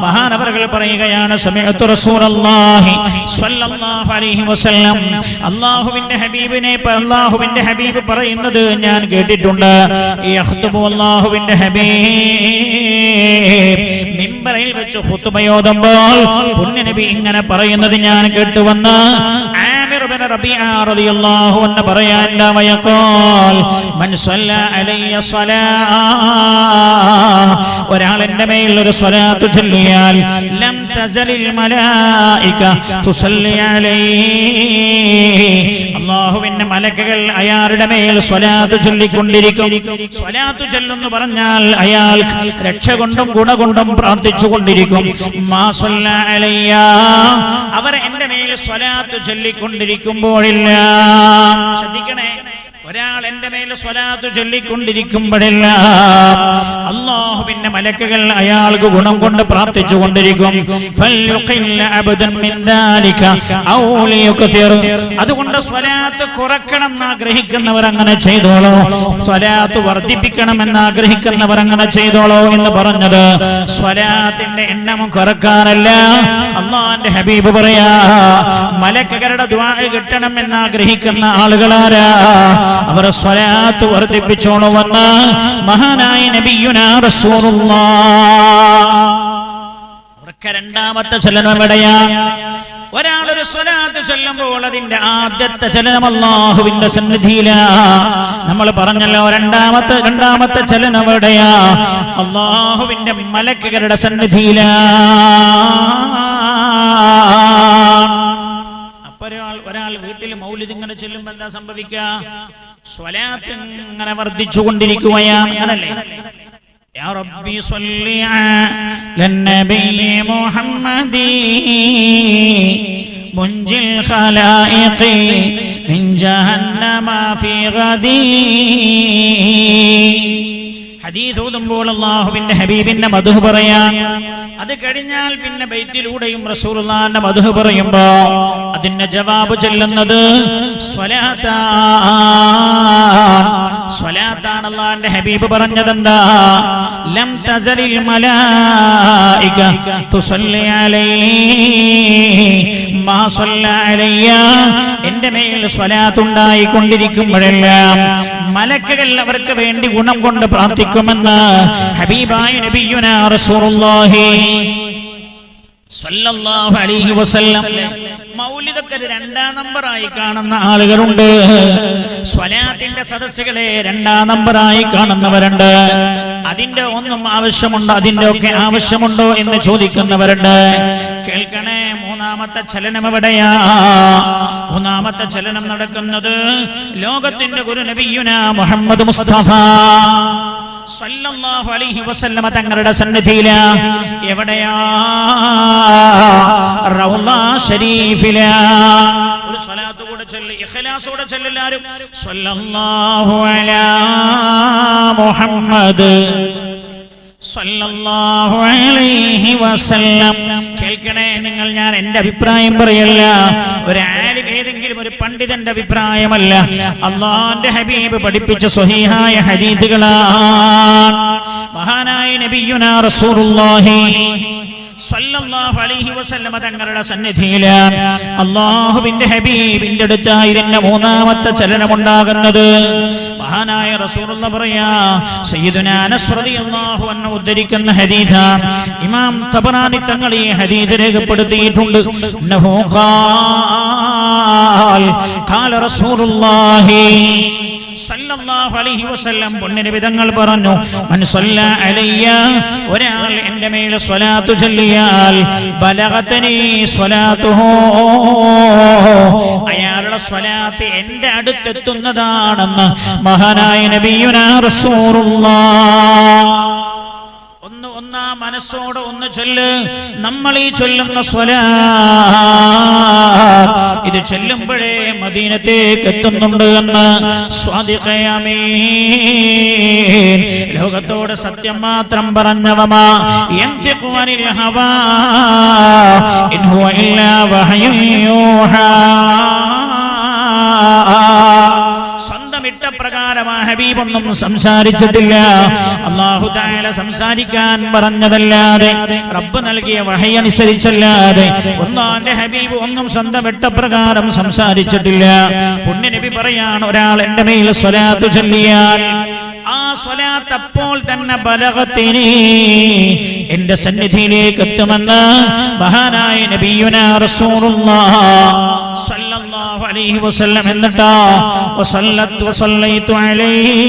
മഹാനവറുകൾ പറയുകയാണ് അള്ളാഹുവിന്റെ ഹബീബിനെ പ- ഹബീബ് പറയുന്നത് ഞാൻ കേട്ടിട്ടുണ്ട്. അള്ളാഹുവിന്റെ ഹബീബ്. മിമ്പറിൽ വെച്ച് ഹുത്തുമയോദുമ്പോൾ പുണ്യനബി ഇങ്ങനെ പറയുന്നത് ഞാൻ കേട്ടുവന്ന്. അൻഹു പറയാൻ ഒരാൾ എന്റെ മേൽ ഒരു സ്വലാത്ത് ചൊല്ലിയാൽ ലം തസലിൽ മലായിക തുസല്ലി അലൈഹി. അല്ലാഹുവിന്റെ മലക്കുകൾ അയാളുടെ മേൽ സ്വലാത്ത് ചൊല്ലിക്കൊണ്ടിരിക്കും. സ്വലാത്ത് ചൊല്ലെന്ന് പറഞ്ഞാൽ അയാൾ രക്ഷ കൊണ്ടും ഗുണ കൊണ്ടും പ്രാർത്ഥിച്ചു കൊണ്ടിരിക്കും. അവർ എന്റെ മേൽ സ്വലാത്ത് ചൊല്ലിക്കൊണ്ടിരിക്കുമ്പോഴില്ല. ശ്രദ്ധിക്കണേ. ഒരാൾ എന്റെ മേലെ സ്വലാത്ത് ചൊല്ലിക്കൊണ്ടിരിക്കുമ്പോഴല്ല അള്ളാഹുവിന്റെ മലക്കുകൾ അയാൾക്ക് ഗുണം കൊണ്ട് പ്രാർത്ഥിച്ചു കൊണ്ടിരിക്കും. അതുകൊണ്ട് സ്വലാത്ത് കുറക്കണം എന്ന് ആഗ്രഹിക്കുന്നവർ അങ്ങനെ ചെയ്തോളോ. സ്വലാത്ത് വർദ്ധിപ്പിക്കണം എന്ന് ആഗ്രഹിക്കുന്നവർ അങ്ങനെ ചെയ്തോളോ എന്ന് പറഞ്ഞത് സ്വലാത്തിന്റെ എണ്ണം കുറക്കാനല്ല. അള്ളാന്റെ ഹബീബ് പറയാ മലക്കുകളുടെ ദ്വാ കിട്ടണം എന്ന് ആഗ്രഹിക്കുന്ന ആളുകളാരാ. അവർ സ്വലാത്ത് വർദ്ധിപ്പിച്ചോളുമെന്ന് മഹാനായ നബിയുനാ റസൂലുള്ളാഹ് രണ്ടാമത്തെ ചലനം എവിടെയാ? ഒരാളൊരു സ്വലാത്ത് ചൊല്ലുമ്പോൾ അതിന്റെ ആദ്യത്തെ ചലനം അള്ളാഹുവിന്റെ സന്നിധിയില. നമ്മൾ പറഞ്ഞല്ലോ രണ്ടാമത്തെ രണ്ടാമത്തെ ചലനം എവിടെയാ? അള്ളാഹുവിന്റെ മലക്കുകളുടെ സന്നിധിയില. അപ്പൊ ഒരാൾ ഒരാൾ വീട്ടിൽ മൗലിദ് ഇങ്ങനെ ചെല്ലുമ്പോ എന്താ സംഭവിക്കുക? സ്വലാത്ത് ഇങ്ങനെ വർദ്ധിച്ചു കൊണ്ടിരിക്കുകയാണ് അങ്ങനല്ലേ يا ربي صل على النبي محمد منجي الخلائق من جهنم في غدي ഹദീസ് ഓതുമ്പോൾ അള്ളാഹുവിന്റെ ഹബീബിന്റെ മധു പറയാൻ അത് കഴിഞ്ഞാൽ പിന്നെ ബൈറ്റിലൂടെയും റസൂലുള്ളാന്റെ മധു പറയുമ്പോ അതിന്റെ ജവാബ് ചെല്ലുന്നത് സ്വലാത്താണ് അള്ളാന്റെ ഹബീബ് പറഞ്ഞതെന്താ? ലം തസലിൽ മലായിക തുസല്ലി അലൈഹി മാ സല്ല അലയ്യ. എന്റെ മേൽ സ്വലാത്ത് ഉണ്ടായിക്കൊണ്ടിരിക്കുമ്പോഴെല്ലാം മലക്കുകൾ അവർക്ക് വേണ്ടി ഗുണം കൊണ്ട് പ്രാർത്ഥിക്കുമെന്ന് ഹബീബായ നബിയുന റസൂലുള്ളാഹി സല്ലല്ലാഹു അലൈഹി വസല്ലം. മൗലിദൊക്കെ ഒരു രണ്ടാം നമ്പറായി കാണുന്ന ആളുകളുണ്ട്. സ്വലാത്തിന്റെ സദസ്സുകളെ രണ്ടാം നമ്പറായി കാണുന്നവരുണ്ട്. അതിന്റെ ഒന്നും ആവശ്യമുണ്ടോ അതിന്റെ ഒക്കെ ആവശ്യമുണ്ടോ എന്ന് ചോദിക്കുന്നവരുണ്ട്. കേൾക്കണേ മൂന്നാമത്തെ ചലനം എവിടെയാ? മൂന്നാമത്തെ ചലനം നടക്കുന്നത് ലോകത്തിന്റെ ഗുരു നബിയുന മുഹമ്മദ് മുസ്തഫ. സല്ലല്ലാഹു അലൈഹി വസല്ലമ തങ്ങളുടെ സന്നിധിയില. എവിടെയാ? ശരീഫില ഒരു സ്വലാത്ത് ചൊല്ലി ഇഖ്ലാസോടെ സല്ലല്ലാഹു അലാ മുഹമ്മദ്. കേൾക്കണേ നിങ്ങൾ ഞാൻ എന്റെ അഭിപ്രായം പറയല്ല. ഒരു ആലിം ഏതെങ്കിലും ഒരു പണ്ഡിതന്റെ അഭിപ്രായമല്ല. അള്ളാന്റെ ഹബീബ് പഠിപ്പിച്ച സ്വഹീഹായ ഹരീതികളാ മഹാനായ നബിയുനാ റസൂലുള്ളാഹി സല്ലല്ലാഹു അലൈഹി വസല്ലമ തങ്ങളുടെ സന്നിധിയിലാണ് അള്ളാഹുവിന്റെ ഹബീബിന്റെ അടുത്തായിരുന്ന മൂന്നാമത്തെ ചലനമുണ്ടാകുന്നത്. മഹാനായ റസൂലുള്ള പറയാ സയ്യിദുനാ അനസ് റളിയല്ലാഹു അൻഹു ഉദ്ധരിക്കുന്ന ഹദീഥ ഇമാം തബറാനി തങ്ങൾ ഈ ഹദീദ് രേഖപ്പെടുത്തിയിട്ടുണ്ട്. ഇന്നഹു ഖാൽ ഖാല റസൂലുള്ളാഹി സല്ലല്ലാഹു അലൈഹി വസല്ലം പറഞ്ഞു. മൻ സല്ല അലയ്യ എന്റെ മേൽ സ്വലാത്തു സ്വലാത്തുഹു. എന്റെ അടുത്തെത്തുന്നതാണെന്ന് മഹാനായ നബിയുനാ ഒന്നാ മനസ്സോടെ ഒന്ന് ചൊല്ല്. നമ്മൾ ഈ ചൊല്ലുന്ന സ്വല. ഇത് ചൊല്ലുമ്പോഴേ മദീനത്തേക്ക് എത്തുന്നുണ്ട് എന്ന് ലോകത്തോട് സത്യം മാത്രം പറഞ്ഞവമാ. ഇഷ്ടപ്രകാരം ആ ഹബീബ് ഒന്നും സംസാരിച്ചിട്ടില്ല. അള്ളാഹു താല സംസാരിക്കാൻ പറഞ്ഞതല്ലാതെ റബ്ബ് നൽകിയ വഹി അനുസരിച്ചല്ലാതെ ഒന്നാന്റെ ഹബീബ് ഒന്നും സ്വന്തം ഇഷ്ടപ്രകാരം സംസാരിച്ചിട്ടില്ല. പുണ്യനബി പറയാണ് ഒരാൾ എന്റെ മേൽ സ്വലാത്തു ചൊല്ലിയാൽ സ്വലാത്ത് അപ്പോൾ തന്നെ ബലഹത്തിനി. എന്റെ സന്നിധിയിലേക്ക് എത്തുമെന്ന് മഹാനായ നബിയുന റസൂലുള്ളാഹ അലൈഹി വസല്ലം എന്നിട്ടാ വസല്ലൈതു അലൈഹി.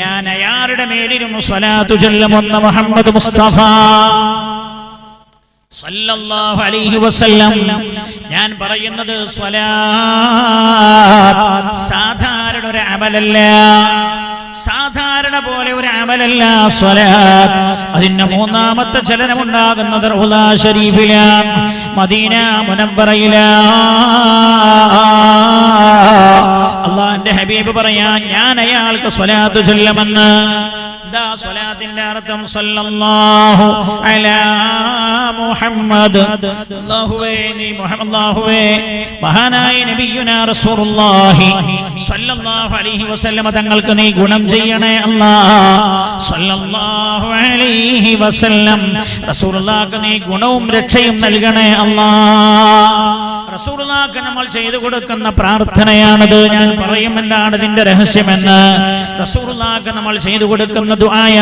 ഞാൻ അയാളുടെ മേലിലും സ്വലാത്തു ചൊല്ലുമെന്ന് മുഹമ്മദ് മുസ്തഫ അലൈഹി വസല്ലം. ഞാൻ പറയുന്നത് സാധാരണ ഒരു അമലല്ല. സാധാരണ പോലെ ഒരു അമലല്ല സ്വലാത്ത് അതിന്റെ മൂന്നാമത്തെ ചലനമുണ്ടാകുന്നത് ഷരീഫിലാണ് മദീന മുനവ്വറയിലാണ് അള്ളാന്റെ ഹബീബ് പറയാ ഞാൻ അയാൾക്ക് സ്വലാത്ത് ചൊല്ലുമെന്ന്. എന്താ സ്വലാത്തിന്റെ അർത്ഥം സല്ലല്ലാഹു അലാ മുഹമ്മദ്. അല്ലാഹുവേ നീ അല്ലാഹുവേ മഹാനായ നബിയുനാ റസൂലുള്ളാഹി സ്വല്ലല്ലാഹു അലൈഹി വസല്ലമ തങ്ങൾക്ക് നീ ഗുണം ചെയ്യണേ അല്ലാഹ് സ്വല്ലല്ലാഹു അലൈഹി വസല്ലം റസൂലുള്ളാഹിക്ക് നീ ഗുണവും രക്ഷയും നൽകണേ അല്ലാഹ് റസൂലുള്ളാഹിക്ക് നമ്മൾ ചെയ്തു കൊടുക്കുന്ന പ്രാർത്ഥനയാണത്. ഞാൻ പറയും എന്താണ് ഇതിന്റെ രഹസ്യമെന്ന്. റസൂലുള്ളാഹിക്ക് നമ്മൾ ചെയ്തു കൊടുക്കുന്ന ദുആയ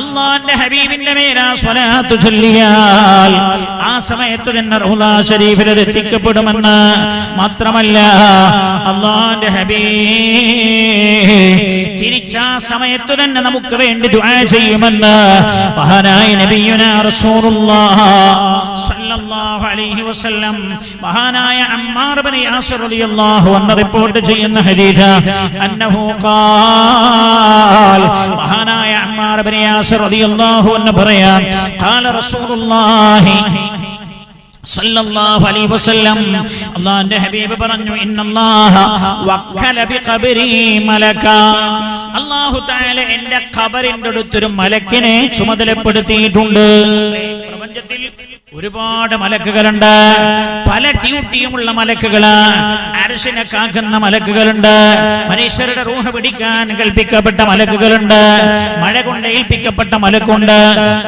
അള്ളാന്റെ ഹബീബിന്റെ മേലാ സ്വലാത്തു ചൊല്ലിയാൽ ആ സമയത്ത് തന്നെ റൗലാ ഷരീഫിൽ എത്തിക്കപ്പെടുമെന്ന് മാത്രമല്ല അള്ളാന്റെ ഹബീബ് തിരിച്ച സമയത്ത് തന്നെ നമുക്ക് വേണ്ടി ദുആ ചെയ്യുമെന്ന് മഹാനായ നബിയുന റസൂലുള്ളാഹ് അലൈഹി വസല്ലം. മഹാനായ അമ്മാർ ഇബ്നു റളിയല്ലാഹു റിപ്പോർട്ട് ചെയ്യുന്ന ഹദീഥ അന്നഹു മഹാനായ അമ്മാർ ഇബ്നു യാസിർ റളിയല്ലാഹു പറയാം ഖാല റസൂലുള്ളാഹി അലൈഹി വസല്ലം. ഹബീബ് പറഞ്ഞു ഇന്നല്ലാഹ മലക അല്ലാഹു തആല എന്റെ ഖബറിന്റെ അടുത്തൊരു മലക്കിനെ ചുമതലപ്പെടുത്തിയിട്ടുണ്ട്. പ്രപഞ്ചത്തിൽ ഒരുപാട് മലക്കുകളുണ്ട്. പല ഡ്യൂട്ടിയുമുള്ള മലക്കുകൾ. അരശിനെ കാക്കുന്ന മലക്കുകളുണ്ട്. മനുഷ്യരുടെ റൂഹ പിടിക്കാൻ കൽപ്പിക്കപ്പെട്ട മലക്കുകളുണ്ട്. മഴ കൊണ്ട് ഏൽപ്പിക്കപ്പെട്ട മലക്കുണ്ട്.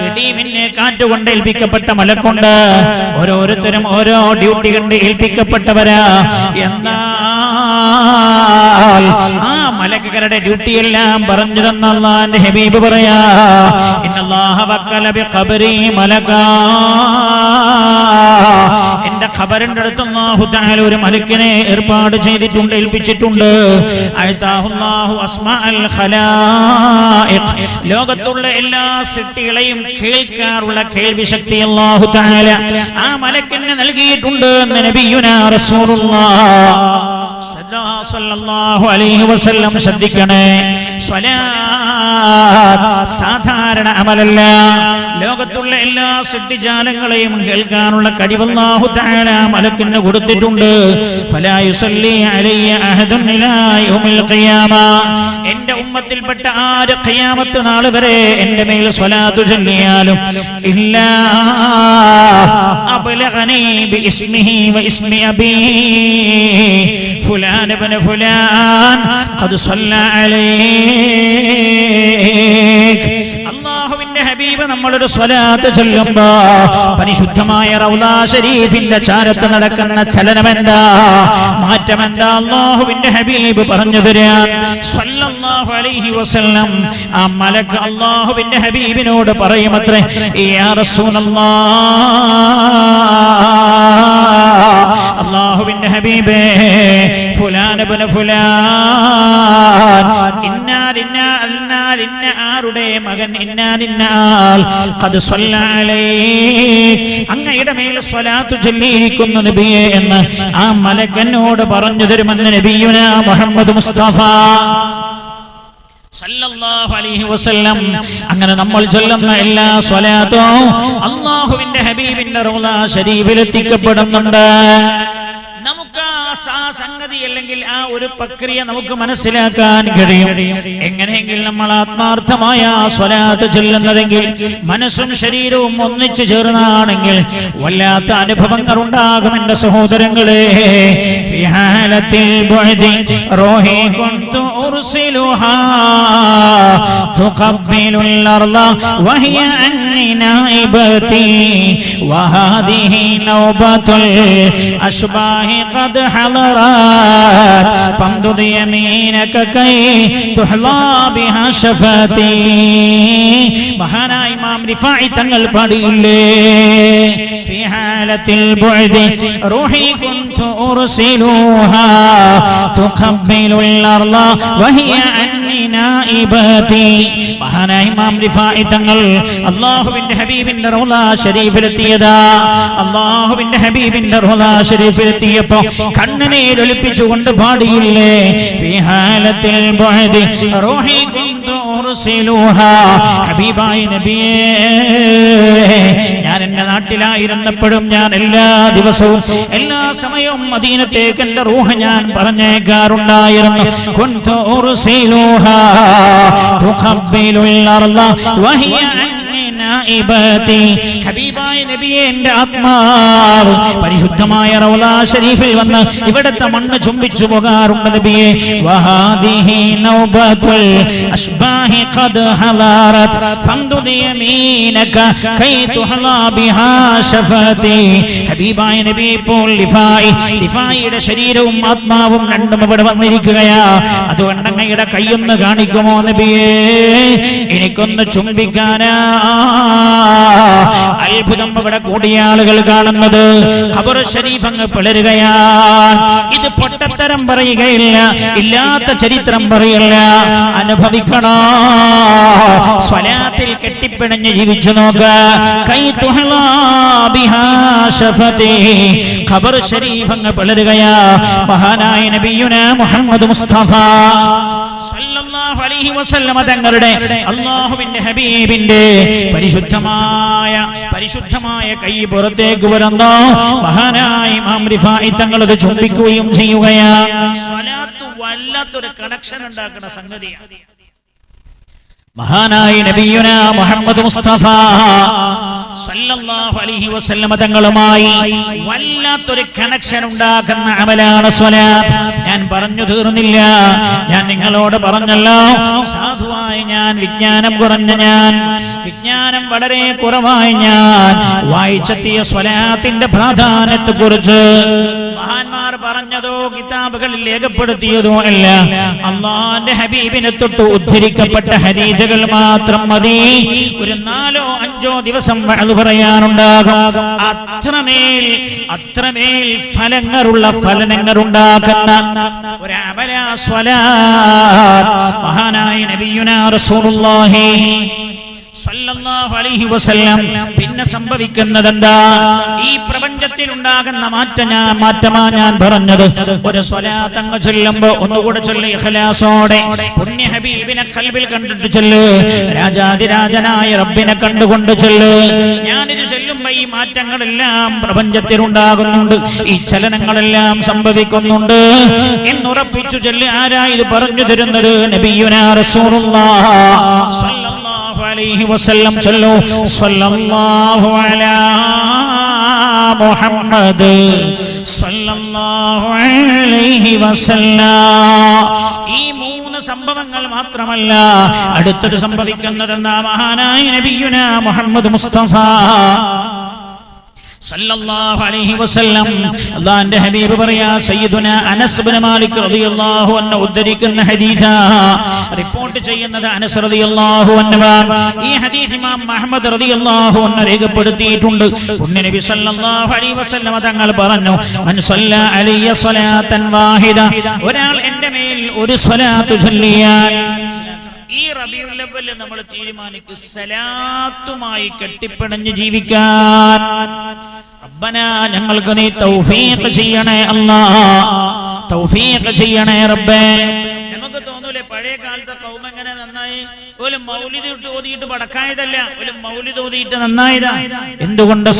ഇടീമിന്നെ കാറ്റ് കൊണ്ട് ഏൽപ്പിക്കപ്പെട്ട മലക്കുണ്ട്. ഓരോരുത്തരും ഓരോ ഡ്യൂട്ടി കണ്ട് ഏൽപ്പിക്കപ്പെട്ടവരാ. എന്നാൽ ആ മലക്കുകളുടെ ഡ്യൂട്ടി എല്ലാം പറഞ്ഞു തന്ന ഹബീബ് പറയാ. എന്റെ ഖബറിന്റെ അടുത്ത് അല്ലാഹു തആല ഒരു മലക്കിനെ ഏർപ്പാട് ചെയ്തിട്ടുണ്ട് ഏൽപ്പിച്ചിട്ടുണ്ട്. ലോകത്തുള്ള എല്ലാ സിട്ടികളെയും കേൾക്കാറുള്ള കേൾവി ശക്തി അള്ളാഹു തആല ആ മലക്കിന് നൽകിയിട്ടുണ്ട്. എന്ന് നബിയുനാ വസല്ലം ശ്രദ്ധിക്കണേ. സാധാരണ അമലല്ല. ലോകത്തുള്ള എല്ലാ സിദ്ധിജാലങ്ങളെയും കേൾക്കാനുള്ള കഴിവല്ലാഹു തആല മലക്കിന് കൊടുത്തിട്ടുണ്ട്. എന്റെ ഉമ്മത്തിൽപ്പെട്ട ആര് ഖിയാമത്ത് നാൾ വരെ എന്റെ മേൽ സ്വലാത്തു ചൊല്ലിയാലും ഇല്ല. ഫുലാൻ ഫുലാൻ അള്ളാഹുവിന്റെ ഹബീബ് നമ്മളൊരു സ്വലാത്ത് ചൊല്ലുമ്പോ പരിശുദ്ധമായ റൗലാ ഷരീഫിന്റെ ചാരത്ത് നടക്കുന്ന ചലനമെന്താ? മാറ്റമെന്താ അള്ളാഹുവിന്റെ ഹബീബ് പറഞ്ഞു തരാൻ സ്വല്ലല്ലാഹു അലൈഹി വസല്ലം. ആ മലക്ക് അള്ളാഹുവിന്റെ ഹബീബിനോട് പറയുമത്രേ യാ റസൂലല്ലാഹ് അള്ളാഹുവിന്റെ ഹബീബേ ഫുലാൻ ഫുലാൻ. ഇന്നാൽ ഇന്നാൽ ഇന്ന ആരുടെ മകൻ? ഇന്നാൽ ഇന്നാൾ ഖദ് സ്വല്ല അലൈക് അങ്ങയുടെ മേൽ സ്വലാത്തു ചൊല്ലിയിരിക്കുന്നു നബിയെ എന്ന് ആ മലക്കനോട് പറഞ്ഞു തരുമെന്ന് നബിയുന മുഹമ്മദ് മുസ്തഫ. അങ്ങനെ നമ്മൾ ചൊല്ലുന്ന എല്ലാ സ്വലാത്തും അള്ളാഹുവിന്റെ ഹബീബിന്റെ റൗല നമുക്ക് ആ ആ സംഗതി അല്ലെങ്കിൽ ആ ഒരു പ്രക്രിയ നമുക്ക് മനസ്സിലാക്കാൻ കഴിയും എങ്ങനെയെങ്കിൽ നമ്മൾ ആത്മാർത്ഥമായ ആ സ്വലാത്ത് ചൊല്ലുന്നതെങ്കിൽ മനസ്സും ശരീരവും ഒന്നിച്ചു ചേർന്നാണെങ്കിൽ വല്ലാത്ത അനുഭവങ്ങൾ ഉണ്ടാകും എന്റെ സഹോദരങ്ങളെ في حالة البعد روحي كنت أرسلها تقبل الأرض وهي عني نائبتي وهذه نوبة الأشباه قد حضرت فامدد يمينك كي تحظى بها شفتي മഹാനായ ഇമാം റിഫായി തങ്ങൾ പാടിയില്ലേ في حالة البعد روحي كنت أرسلها تقبل الأرض وهي عني نائبتي മഹാനായി കണ്ണനെ ഒലിപ്പിച്ചുകൊണ്ട് പാടിയില്ലേ? ഹബീബായ നബിയേ ഞാൻ എന്റെ നാട്ടിലായിരുന്നപ്പോഴും ഞാൻ എല്ലാ ദിവസവും എല്ലാ സമയവും മദീനത്തേക്ക് എന്റെ റൂഹ ഞാൻ പറഞ്ഞേക്കാറുണ്ടായിരുന്നു. കുൻതു ഉർസിലുഹ തുഖബ്ബിലുൽ അർള ഹബീബായ ആത്മാവ്. പരിശുദ്ധമായ റൗലാ ഷരീഫിൽ വന്ന് ഇവിടത്തെ മണ്ണ് ചുംബിച്ചു പോകാറുണ്ട് നബിയെ. നൗബത്തുൽ ഖദ് കൈ ബിഹാ ഹബീബായ ലിഫായി. ലിഫായിയുടെ ശരീരവും ആത്മാവും രണ്ടും ഇവിടെ വന്നിരിക്കുകയാ. അതുകൊണ്ട് അങ്ങയുടെ കൈയൊന്ന് കാണിക്കുമോ നബിയേ? എനിക്കൊന്ന് ചുംബിക്കാനാ. അത്ഭുതം ഇവിടെ കൂടിയ ആളുകൾ കാണുന്നത്. ഖബർ ഷരീഫ് അങ്ങ് പിളരുകയാണ്. ഇത് പൊട്ടത്തരം പറയുകയില്ല ഇല്ലാത്ത ചരിത്രം പറയില്ല അനുഭവിക്കണോ? സ്വലാത്തിൽ കെട്ടിപ്പിണഞ്ഞ് ജീവിച്ചു നോക്കുക കൈ ഖബർ ഷരീഫ് അങ്ങ് പിളരുകയാ. മഹാനായ നബിയുന മുഹമ്മദ് മുസ്തഫ. തങ്ങളുടെ അള്ളാഹുവിന്റെ ഹബീബിന്റെ പരിശുദ്ധമായ പരിശുദ്ധമായ കൈ പുറത്തേക്ക് വരുന്ന മഹാനായ തങ്ങൾ അത് ചുംബിക്കുകയും ചെയ്യുകയാണ്. വല്ലാത്തൊരു കണക്ഷൻ ഉണ്ടാക്കുന്ന സംഗതിയാണ്. മഹാനായ നബിയുന മുഹമ്മദ് മുസ്തഫ സല്ലല്ലാഹു അലൈഹി വസല്ലമ തങ്ങളുമായി വല്ലാത്തൊരു കണക്ഷൻ ഉണ്ടാക്കുന്ന അമലാണ് സ്വലാത്ത്. ഞാൻ പറഞ്ഞു തീർന്നില്ല. ഞാൻ നിങ്ങളോട് പറഞ്ഞല്ലോ. സാധുവായ ഞാൻ വിജ്ഞാനം കുറഞ്ഞ ഞാൻ വിജ്ഞാനം വളരെ കുറവായി ഞാൻ വായിച്ചെത്തിയ സ്വലാത്തിന്റെ പ്രാധാന്യത്തെ കുറിച്ച് മഹാന്മാർ പറഞ്ഞതോ കിതാബുകളിൽ രേഖപ്പെടുത്തിയതോ അല്ല. അള്ളാന്റെ ഹബീബിനെ തൊട്ട് ഉദ്ധരിക്കപ്പെട്ട ഹരീതകൾ മാത്രം മതി. ഒരു നാലോ അഞ്ചോ ദിവസം അത് പറയാനുണ്ടാകും. അത്രമേൽ അത്രമേൽ ഫലങ്ങളുള്ള ഫലനങ്ങൾ ഉണ്ടാക്കുന്ന ഒരു അമല മഹാനായ നബിയുന റസൂലുള്ളാഹി പിന്നെ സംഭവിക്കുന്നത് എന്താ ഈ പ്രപഞ്ചത്തിൽ ഉണ്ടാകുന്ന മാറ്റം ഞാൻ മാറ്റമാ ഞാൻ പറഞ്ഞത്. ഒരു സ്വലാത്ത് അങ്ങ് ചൊല്ലുമ്പോ ഒന്നുകൂടെ ചൊല്ലി ഇഖ്ലാസോടെ. പുണ്യ ഹബീബിനെ കൽബിൽ കണ്ടിട്ട് ചൊല്ല്. രാജാതിരാജനായ റബ്ബിനെ കണ്ടുകൊണ്ട് ചൊല്ല്. ഞാനിത് ചൊല്ലുമ്പോ ഈ മാറ്റങ്ങളെല്ലാം പ്രപഞ്ചത്തിൽ ഉണ്ടാകുന്നുണ്ട്. ഈ ചലനങ്ങളെല്ലാം സംഭവിക്കുന്നുണ്ട്. എന്നുറപ്പിച്ചു ചൊല്ലി ആരാ ഇത് പറഞ്ഞു തരുന്നത്? നബിയുനാ റസൂലുള്ളാഹ്. അലൈഹി വസല്ലം ചൊല്ലു. സല്ലല്ലാഹു അലാ മുഹമ്മദ് സല്ലല്ലാഹു അലൈഹി വസല്ലം. ഈ മൂന്ന് സംഭവങ്ങൾ മാത്രമല്ല അടുത്തത് സംഭവിക്കുന്നതെന്ന മഹാനായ നബിയുന മുഹമ്മദ് മുസ്തഫ. അല്ലാഹുവിന്റെ ഹബീബ് പറയാ സയ്യിദുന അനസ് ഇബ്നു മാലിക് റളിയല്ലാഹു അൻഹു ഉദ്ധരിക്കുന്ന ഹദീഥ. റിപ്പോർട്ട് ചെയ്യുന്നത് അനസ് റളിയല്ലാഹു അൻഹു ഈ ഹദീസ് ഇമാം മുഹമ്മദ് റളിയല്ലാഹു അൻഹു രേഖപ്പെടുത്തിയിട്ടുണ്ട്. പുണ്യ നബി സല്ലല്ലാഹു അലൈഹി വസല്ലം തങ്ങൾ പറഞ്ഞു മൻ സല്ല അലയ്യ സ്വലാത്തൻ വാഹിദ. ഒരാൾ എന്റെ മേൽ ഒരു സ്വലാത്ത് ചൊല്ലിയാൽ ഈ റബിയുൽ അവ്വൽ നമ്മൾ തീരുമാനിക്കും. സലാത്തുമായി കെട്ടിപ്പിണഞ്ഞ് ജീവിക്കാൻ. റബ്ബന ഞങ്ങൾക്ക് നീ തൗഫീഖ് ചെയ്യണേ അല്ലാ. തൗഫീഖ് ചെയ്യണേ റബ്ബേ. നമുക്ക് തോന്നൂലേ പഴയ കാലത്തെ കൗമ എങ്ങനെ നന്നായി ഒരു മൗലിദ് ഓതിയിട്ട് പടക്കായതല്ല ഒരു മൗലിദ് ഓതിയിട്ട് നന്നായതാ. എന്തുകൊണ്ട്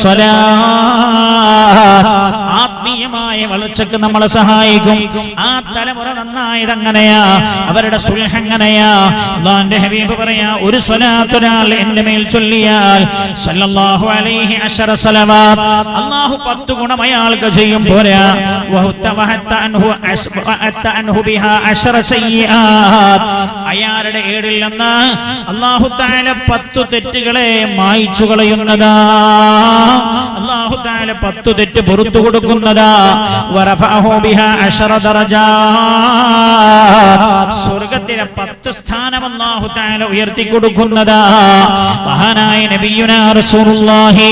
ആത്മീയമായ വളർച്ചക്ക് നമ്മളെ സഹായിക്കും. ആ തലമുറ നന്നായത് അങ്ങനെയാ അവരുടെ സുൽഹങ്ങനെയാ അള്ളാന്റെ ഹബീബ് പറയാ ഒരു സ്വലാത്തൊരാൾ എന്റെ മേൽ ചൊല്ലിയാൽ സല്ലല്ലാഹു അലൈഹി അശറ സലവാത്ത്. അള്ളാഹു പത്ത് ഗുണം അയാൾക്ക് ചെയ്യും പോരാ. അയാളുടെ ഏടിൽ നിന്ന് അള്ളാഹു താല പത്തു തെറ്റുകളെ മായിച്ചു കളയുന്നതാ. അള്ളാഹു താല പത്തു തെറ്റ് പുറത്തു കൊടുക്കുന്നതാ. സ്വർഗത്തിലെ പത്ത് സ്ഥാനം അള്ളാഹു താല ഉയർത്തി കൊടുക്കുന്നതാ. മഹാനായ നബിയുനാ റസൂലുള്ളാഹി.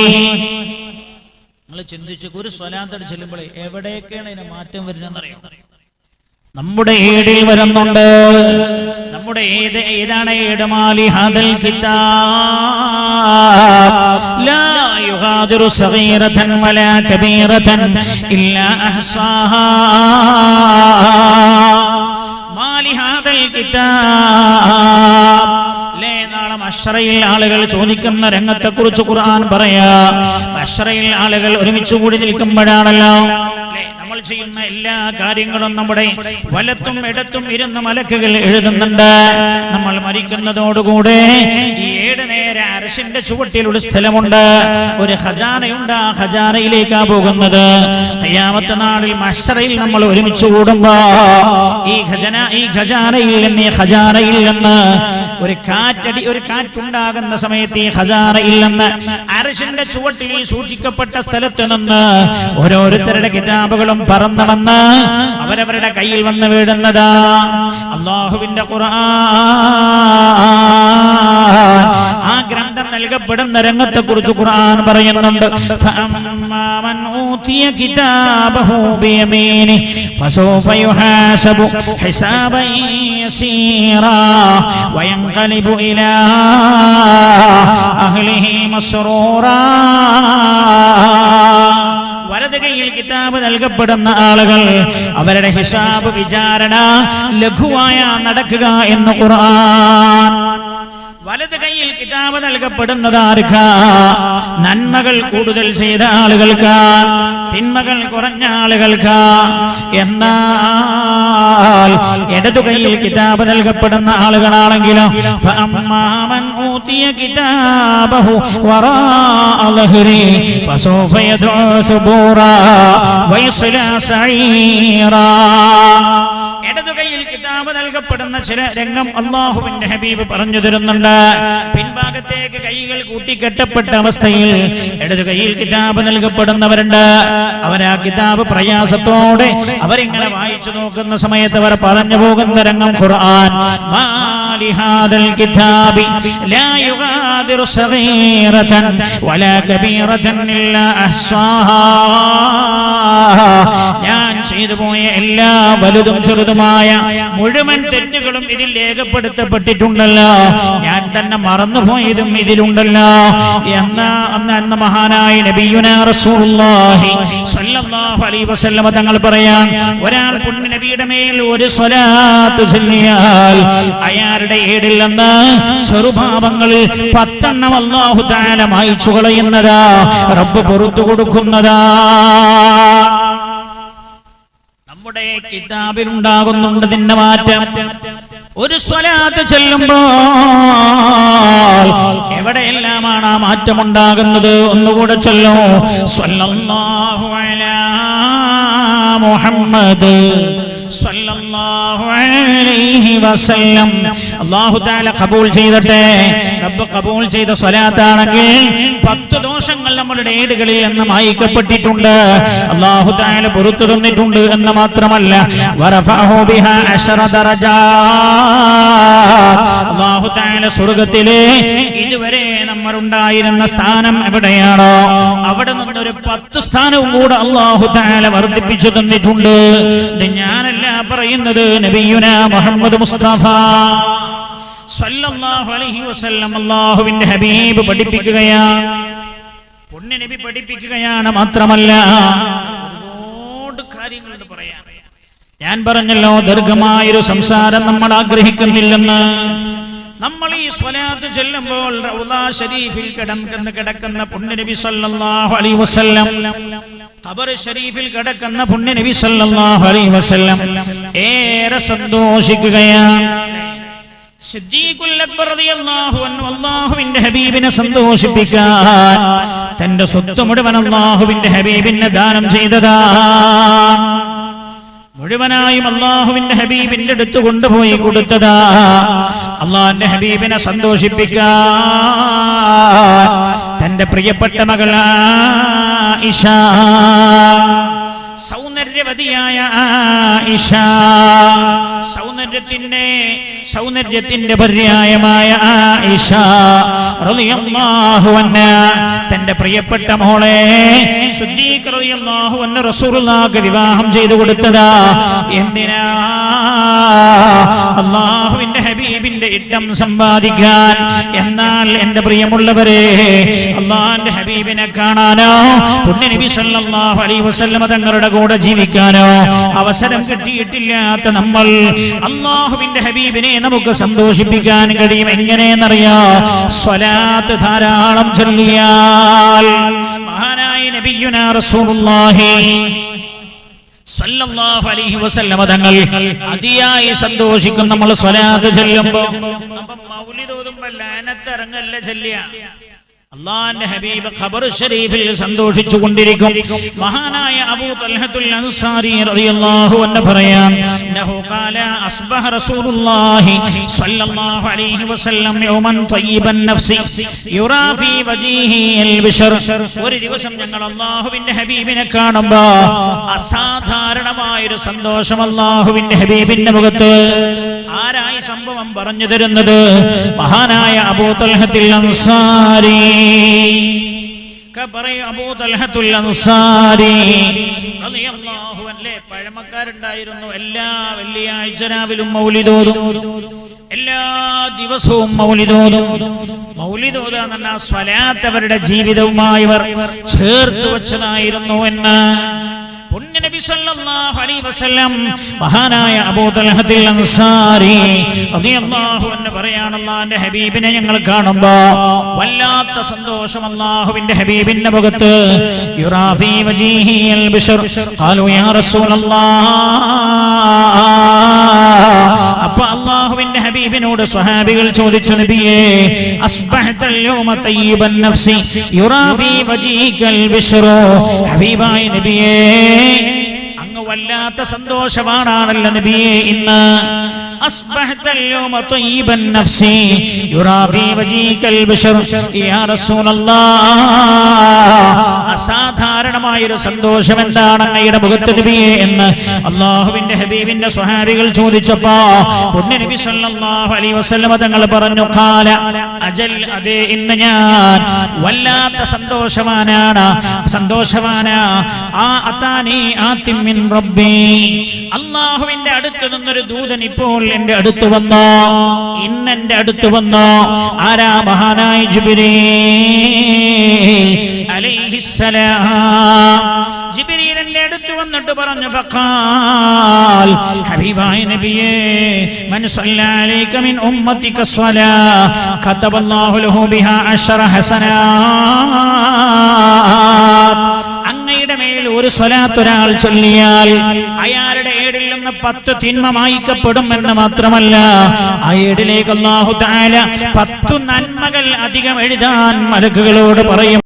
ചിന്തിച്ചു ഒരു സ്വലാന്തട് ചെല്ലുമ്പോൾ എവിടെയൊക്കെയാണ് ഇതിന് മാറ്റം വരുന്നതെന്നറിയാം നമ്മുടെ ഏടിൽ വരുന്നുണ്ട്. നമ്മുടെ ഏത് ഏതാണ് ഇടമാലി ഹദൽ കിതാബ്? ലാ യുഗാദിറു സഗീറതൻ വലാ കബീറതൻ ഇല്ലാ അഹ്സാഹാ. മാലി ഹദൽ കിതാബ്. അഷറയിൽ ആളുകൾ ചോദിക്കുന്ന രംഗത്തെ കുറിച്ച് ഖുർആൻ പറയാ. അഷറയിൽ ആളുകൾ ഒരുമിച്ച് കൂടി നിൽക്കുമ്പോഴാണല്ലോ ചെയ്യുന്ന എല്ലാ കാര്യങ്ങളും നമ്മുടെ വലത്തും ഇടത്തും ഇരുന്ന് മലക്കുകൾ എഴുതുന്നുണ്ട്. നമ്മൾ മരിക്കുന്നതോടുകൂടെ ഈ ഏഴ് നേരെ അരശിന്റെ ചുവട്ടിൽ ഒരു സ്ഥലമുണ്ട്. ഒരു ഹജാനയുണ്ട് ആ ഹജാനയിലേക്കാ പോകുന്നത്. കയ്യാമത്തെ നാളിൽ മഷറയിൽ നമ്മൾ ഒരുമിച്ച് കൂടുമ്പോ ഈ ഖജന ഈ ഖജാനയിൽ നിന്ന് ഖജാനയിൽ നിന്ന് ഒരു കാറ്റടി ഒരു കാറ്റുണ്ടാകുന്ന സമയത്ത് ഈ ഖജാനയിൽ നിന്ന് അരശിന്റെ ചുവട്ടിൽ സൂക്ഷിക്കപ്പെട്ട സ്ഥലത്ത് നിന്ന് ഓരോരുത്തരുടെ കിതാബുകളും പറന്നു വന്ന് അവരവരുടെ കയ്യിൽ വന്ന് വീടുന്നതാ അള്ളാഹുവിന്റെ ആ ഗ്രന്ഥം നൽകപ്പെടുന്ന രംഗത്തെ കുറിച്ച് ഖുർആൻ പറയുന്നുണ്ട്. അഹ്ലിഹി വലത് കിതാബ് നൽകപ്പെടുന്ന ആളുകൾ അവരുടെ ഹിസാബ് വിചാരണ ലഘുവായ നടക്കുക എന്ന് ഖുർആൻ വലത് കൈയിൽ കിതാബ് നൽകപ്പെടുന്നത് ആർക്കാ? നന്മകൾ കൂടുതൽ ചെയ്ത ആളുകൾക്കാ? തിന്മകൾ കുറഞ്ഞ ആളുകൾക്കാ? എന്നാൽ ഇടതു കൈയിൽ കിതാബ് നൽകപ്പെടുന്ന ആളുകളാണെങ്കിലോ ഊത്തിയ കിതാബഹു ഇടതുകയിൽ കിതാബ് നൽകപ്പെടുന്ന ചില രംഗം അള്ളാഹുവിന്റെ ഹബീബ് പറഞ്ഞു തരുന്നുണ്ട്. പിൻഭാഗത്തേക്ക് കൈകൾ കൂട്ടിക്കെട്ടപ്പെട്ട അവസ്ഥയിൽ ഇടതുകയിൽ കിതാബ് നൽകപ്പെടുന്നവരുണ്ട്. അവരാ കിതാബ് പ്രയാസത്തോടെ അവരിങ്ങനെ വായിച്ചു നോക്കുന്ന സമയത്ത് അവർ പറഞ്ഞു പോകുന്ന രംഗം ഖുർആൻ. കിതാബി ലാ യുഗാദിറു സഗീറതൻ വലാ കബീറതൻ ഇല്ലാ അഹ്സാഹാ ഞാൻ ചെയ്തു പോയ എല്ലാ വലുതും ചെറുതുമായ മുഴുവൻ തെറ്റുകളും ഇതിൽ രേഖപ്പെടുത്തപ്പെട്ടിട്ടുണ്ടല്ലോ. ഞാൻ തന്നെ മറന്നുപോയതും ഇതിലുണ്ടല്ലോ. എന്ന അന്ന് അന്ന് മഹാനായ നബിയുന റസൂലുള്ളാഹി അലൈഹി തങ്ങൾ പറയാൻ ഒരാൾ പുണ്യ നബിയുടെ മേൽ ഒരു സ്വലാത്ത് ചൊല്ലിയാൽ അയാളുടെ ഏടിൽ നിന്ന് ചെറുപാപങ്ങളിൽ പത്തെണ്ണം അല്ലാഹു മായ്ച്ചു കളയുന്നതാ റബ്ബ് പുറത്തു കൊടുക്കുന്നതാ. നമ്മുടെ കിതാബിൽ ഉണ്ടാകുന്നുണ്ട് മാറ്റം. ഒരു സ്വലാത്ത് ചെല്ലുമ്പോൾ എവിടെയെല്ലാമാണ് ആ മാറ്റം ഉണ്ടാകുന്നത് ഒന്നുകൂടെ ചൊല്ലോ. സ്വല്ലല്ലാഹു അലാ മുഹമ്മദ്. സ്വല്ലല്ലാഹു അലൈഹി താല കബൂൽ ചെയ്തട്ടെ റബ്ബ് കബൂൽ ചെയ്ത സ്വലാത്താണെങ്കിൽ പത്ത് ദോഷങ്ങൾ നമ്മുടെ ഏടുകളിൽ നിന്ന് മായിക്കപ്പെട്ടിട്ടുണ്ട്. അല്ലാഹു തആല പുറത്തു തന്നിട്ടുണ്ട് എന്ന് മാത്രമല്ല. അള്ളാഹു തആല സ്വർഗത്തിലെ ഇതുവരെ നമ്മൾ ഉണ്ടായിരുന്ന സ്ഥാനം എവിടെയാണോ അവിടെ നിന്നൊരു പത്ത് സ്ഥാനവും കൂടെ അല്ലാഹു തആല വർദ്ധിപ്പിച്ചു തന്നിട്ടുണ്ട്. ഇത് ഞാനല്ല പറയുന്നത് നബിയുന മുഹമ്മദ് മുസ്തഫ. സല്ലല്ലാഹു അലൈഹി വസല്ലം അല്ലാഹുവിന്റെ ഹബീബ് പഠിപ്പിക്കുകയാണ് പുണ്യ നബി പഠിപ്പിക്കുകയാണ് മാത്രമല്ല. ഒരുപാട് കാര്യങ്ങളുണ്ട് പറയാൻ. ഞാൻ പറഞ്ഞല്ലോ ദീർഘമായൊരു സംസാരം നമ്മൾ ആഗ്രഹിക്കുന്നില്ലെന്ന്. നമ്മൾ ഈ സ്വലാത്ത് ചെല്ലുമ്പോൾ റൗദാ ഷരീഫിൽ കിടക്കുന്ന കിടക്കുന്ന പുണ്യനബി സല്ലല്ലാഹു അലൈഹി വസല്ലം ഖബർ ഷരീഫിൽ കിടക്കുന്ന പുണ്യനബി സല്ലല്ലാഹു അലൈഹി വസല്ലം ഏറെ സന്തോഷിക്കുകയാണ്. അല്ലാഹുവിന്റെ ഹബീബിനെ സന്തോഷിപ്പിക്കാൻ തന്റെ സ്വത്ത് മുഴുവൻ അല്ലാഹുവിന്റെ ഹബീബിനെ ദാനം ചെയ്തതാ. മുഴുവനായും അള്ളാഹുവിന്റെ ഹബീബിന്റെ അടുത്ത് കൊണ്ടുപോയി കൊടുത്തതാ. അള്ളാഹിന്റെ ഹബീബിനെ സന്തോഷിപ്പിക്കാൻ തന്റെ പ്രിയപ്പെട്ട മകളാ ഇഷ സൗന്ദര്യവതിയായ ആയിഷ. സൗന്ദര്യത്തിന്റെ സൗന്ദര്യത്തിന്റെ പര്യായമായ ആയിഷ തന്റെ പ്രിയപ്പെട്ട മോളെ റസൂലുള്ളാഹിക്ക് വിവാഹം ചെയ്തു കൊടുത്തതാ. എന്തിനാ? അള്ളാഹുവിന്റെ ഹബീബിന്റെ ഇഷ്ടം സമ്പാദിക്കാൻ. എന്നാൽ എന്റെ പ്രിയമുള്ളവരെ അള്ളാന്റെ ഹബീബിനെ കാണാനോ പുണ്യനബി സല്ലല്ലാഹു അലൈഹി വസല്ലമ തങ്ങളുടെ കൂടെ ജീവിക്കാനോ അവസരം കിട്ടിയിട്ടില്ലാത്ത നമ്മൾ അള്ളാഹുവിന്റെ ഹബീബിനെ നമുക്ക് സന്തോഷിപ്പിക്കാൻ കഴിയും. എങ്ങനെയെന്നറിയാ? സ്വലാത്ത് ധാരാളം ചൊല്ലിയാൽ മഹാനായ നബിയുന റസൂലുള്ളാഹി സല്ലല്ലാഹു അലൈഹി വസല്ലമ തങ്ങൾ അതിയായി സന്തോഷിക്കും നമ്മൾ സ്വലാത്ത് ചൊല്ലുമ്പോൾ മൗലിദ് ഓതുമ്പോൾ ലാനത്ത് ഇറങ്ങല്ല ചൊല്ലിയ അള്ളാന്റെ ഹബീബ് ഖബർ ഷരീഫിൽ സന്തോഷിച്ചു കൊണ്ടിരിക്കും മഹാനായ അബൂ തൽഹത്തുൽ അൻസാരി റളിയല്ലാഹു അൻഹു പറയാം നഹു ഖാല അസ്ബഹ റസൂലുള്ളാഹി സ്വല്ലല്ലാഹു അലൈഹി വസല്ലം യൗമൻ തയ്യിബൻ നഫ്സി യുറാ ഫീ വജീഹി അൽ ബിശർ ഒരു ദിവസം ഞങ്ങൾ അല്ലാഹുവിന്റെ ഹബീബിനെ കാണുമ്പോൾ അസാധാരണമായ ഒരു സന്തോഷം അല്ലാഹുവിന്റെ ഹബീബിന്റെ മുഖത്ത്. ആരായി സംഭവം പറഞ്ഞു തരുന്നത് മഹാനായ അബൂതൽഹത്തിൽ അൻസാരി. പഴമക്കാരുണ്ടായിരുന്നു എല്ലാ വെള്ളിയാഴ്ച രാവിലും മൗലിതോതും എല്ലാ ദിവസവും മൗലിതോതും മൗലിദോത എന്ന് പറഞ്ഞാൽ സ്വലാത്ത് അവരുടെ ജീവിതവുമായി ചേർത്ത് വെച്ചതായിരുന്നു എന്ന്. പുണ്യനബി സല്ലല്ലാഹു അലൈഹി വസല്ലം മഹാനായ അബൂ തൽഹത്തുൽ അൻസാരി റളിയല്ലാഹു അൻഹു പറയാണ് അല്ലാഹുവിന്റെ ഹബീബിനെ ഞങ്ങൾ കാണുമ്പോൾ വല്ലാത്ത സന്തോഷം അല്ലാഹുവിന്റെ ഹബീബിന്റെ മുഖത്ത്. യുറാഫി വജീഹി അൽ ബിശർ റസൂലല്ലാഹ് അപ്പൊ അള്ളാഹുവിന്റെ ഹബീബിനോട് സ്വഹാബികൾ ചോദിച്ചു നബിയേ ഹബീബായ നബിയേ അങ്ങ് വല്ലാത്ത സന്തോഷമാണല്ലോ നബിയേ ഇന്ന് അസ്ബഹ്തൽ യൗമ തയ്യിബൻ നഫ്സി യുറാ ഫീ വജീകൽ ബിശ്ർ യാ റസൂലല്ലാഹ് അസാധാരണമായ ഒരു സന്തോഷം എന്താണ് അങ്ങയുടെ മുഖത്ത് നബിയെ എന്ന് അള്ളാഹുവിന്റെ ഹബീബിന്റെ സ്വഹാബികൾ ചോദിച്ചപ്പോ പുണ്യ നബി സല്ലല്ലാഹു അലൈഹി വസല്ലം തങ്ങൾ പറഞ്ഞു ഖാല അജൽ അതെ ഇന്ന് ഞാൻ വല്ലാത്ത സന്തോഷവാനാണ്. സന്തോഷവാനാ. ആ അതാനി ആതിമിൻ റബ്ബി. അള്ളാഹുവിന്റെ അടുത്ത് നിന്നൊരു ദൂതൻ ഇപ്പോൾ എന്റെ അടുത്ത് വന്നോ? ഇന്ന് എന്റെ അടുത്ത് വന്നോ? ആരാ മഹാനായ ജിബ്രീൽ? അലൈഹിസ്സലാം അടുത്ത് വന്നിട്ട് പറഞ്ഞു ഹബീബായ നബിയേ മൻ മിൻ ഉമ്മത്തിക സ്വലാ ലഹു അശറ ഒരു സ്വലാത്ത് ഒരാൾ ചൊല്ലിയാൽ അയാളുടെ ഏടിൽ നിന്ന് പത്ത് തിന്മ മായിക്കപ്പെടും എന്ന് മാത്രമല്ല ആ ഏടിലേക്ക് പത്തു നന്മകൾ അധികം എഴുതാൻ മലക്കുകളോട് പറയും.